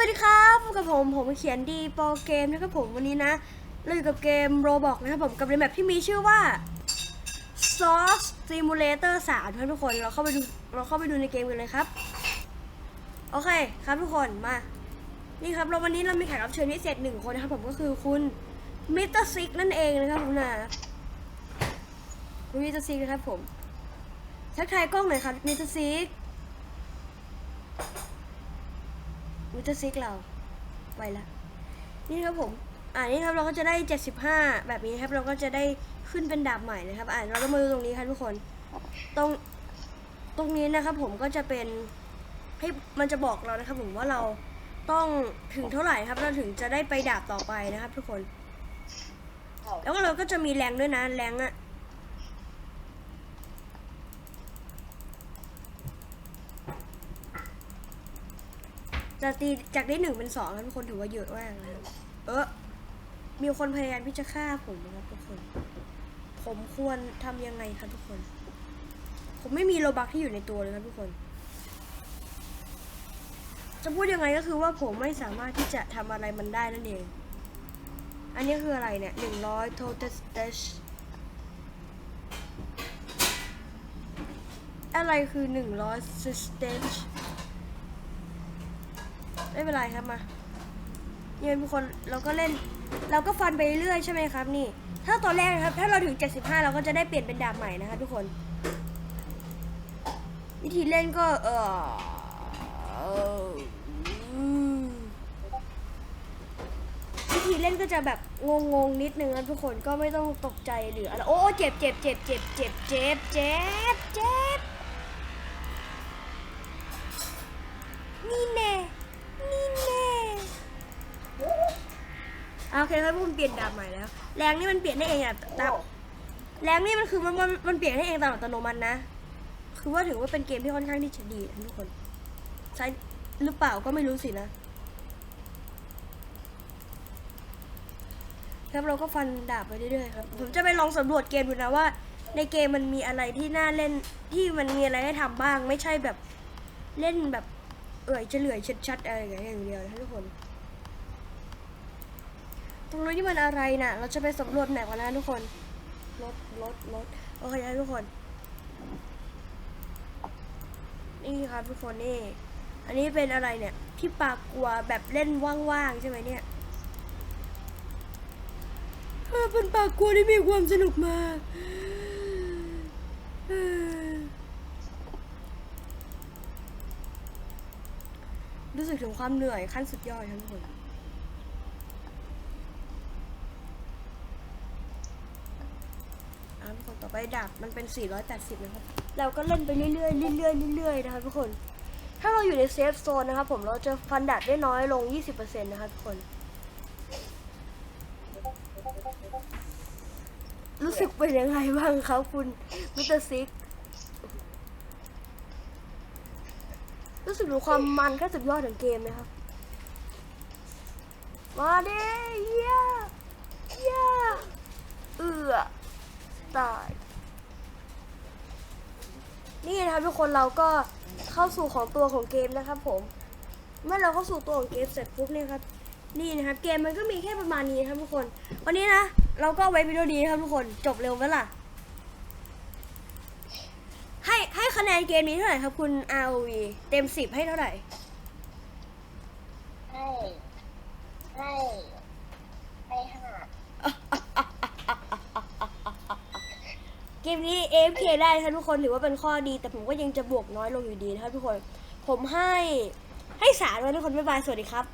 สวัสดีครับพบกับผมผมเขียนดีโปรเกมนะครับผมวันนี้นะเราอยู่กับเกมโรบอกนะครับผมกับในแมปที่มีชื่อว่า Sauce Simulator 3ครับทุกคนเราเข้าไปดูเราเข้าไปดูในเกมกันเลยครับ โอเคครับทุกคนมา นี่ครับเราวันนี้เรามีแขกรับเชิญพิเศษหนึ่งคนนะครับผมก็คือคุณมิสเตอร์ซิกนั่นเองนะครับผมนะคุณมิสเตอร์ซิกนะครับผมทักทายกล้องหน่อยครับมิสเตอร์ซิก มิเตอร์ซิกเราไปละนี่ครับผมอ่านี่ครับเราก็จะได้ 75 แบบนี้ครับ เราก็จะได้ขึ้นเป็นดาบใหม่นะครับ อ่าเราก็มาดูตรงนี้ครับทุกคนตรงตรงนี้นะครับ ผมก็จะเป็นให้มันจะบอกเรานะครับ ผมว่าเราต้องถึงเท่าไหร่ครับ เราถึงจะได้ไปดาบต่อไปนะครับ ทุกคน แล้วก็เราก็จะมีแรงด้วยนะแรงอะ จะตีจากได้หนึ่งเป็นสองครับทุกคนถือว่าเยอะมากนะครับเออมีคนพยายามที่จะฆ่าผมนะครับทุกคน ผมควรทำยังไงครับทุกคน ผมไม่มีโลบักที่อยู่ในตัวเลยครับทุกคน จะพูดยังไงก็คือว่าผมไม่สามารถที่จะทำอะไรมันได้นั่นเอง อันนี้คืออะไรเนี่ยหนึ่งร้อย total stage อะไรคือหนึ่งร้อย stage ไม่เป็นไรครับมาเนี่ยทุกคนเราก็เล่น เราก็ฟันไปเรื่อยใช่ไหมครับ นี่ ถ้าตอนแรกนะครับ ถ้าเราถึง 75 เราก็จะได้เปลี่ยนเป็นดาบใหม่นะคะทุกคน วิธีเล่นก็เออเอ่ออืมวิธีเล่นก็จะแบบงงๆนิดนึงนะทุกคนก็ไม่ต้องตกใจหรืออะไรโอ้เจ็บเจ็บเจ็บเจ็บเจ็บเจ็บเจ็บเจ็บนี่แน่ เคครับผมเปลี่ยนดาบใหม่แล้ว แรงนี่มันเปลี่ยนได้เองอะดาบแรงนี่มันคือมันมันมันเปลี่ยนได้เองตามอัตโนมัตินะ คือว่าถือว่าเป็นเกมที่ค่อนข้างที่จะดีนะทุกคน ใช่หรือเปล่าก็ไม่รู้สินะ ครับเราก็ฟันดาบไปเรื่อยๆครับ ผมจะไปลองสำรวจเกมดูนะว่า ในเกมมันมีอะไรที่น่าเล่นที่มันมีอะไรให้ทำบ้าง ไม่ใช่แบบเล่นแบบเอื่อยเฉลื่อยชัดๆอะไรอย่างเงี้ยอย่างเดียวนะทุกคน ตรงนี้นี่มันอะไรน่ะ เราจะไปสำรวจแมปกันนะทุกคนรถรถรถโอเคนะทุกคน นี่ครับทุกคนนี่ อันนี้เป็นอะไรเนี่ย ที่ปากกลัวแบบเล่นว่างๆใช่ไหมเนี่ยเป็นปากกลัวที่มีความสนุกมากรู้สึกถึงความเหนื่อยขั้นสุดยอดครับทุกคน อะทุก คนต่อไปดาบมันเป็น 480 นะครับ เราก็เล่นไปเรื่อยๆเรื่อยๆเรื่อยๆนะครับทุกคน ถ้าเราอยู่ในเซฟโซนนะครับผมเราจะฟันดาบได้น้อยลง 20%นะครับทุกคน รู้สึกเป็นยังไงบ้างครับคุณมิสเตอร์ซิก รู้สึกถึงความมันขั้นสุดยอดของเกมไหมครับ มาดิเยี่ยเยี่ยเอือ ตาย นี่นะครับทุกคนเราก็เข้าสู่ของตัวของเกมนะครับผม เมื่อเราเข้าสู่ตัวของเกมเสร็จปุ๊บเนี่ยครับ นี่นะครับ เกมมันก็มีแค่ประมาณนี้ครับทุกคน วันนี้นะเราก็ไว้วิดีโอนี้ครับทุกคน จบเร็วไหมล่ะ ให้ให้คะแนนเกมนี้เท่าไหร่ครับคุณ ROV เต็มสิบให้เท่าไหร่ ให้ให้ให้ห้า เก มนี้ AFK ได้นะครับทุกคนถือว่าเป็นข้อดี แต่ผมก็ยังจะบวกน้อยลงอยู่ดีนะครับทุกคน ผมให้ให้สามนะทุกคนบ๊ายบายสวัสดีครับ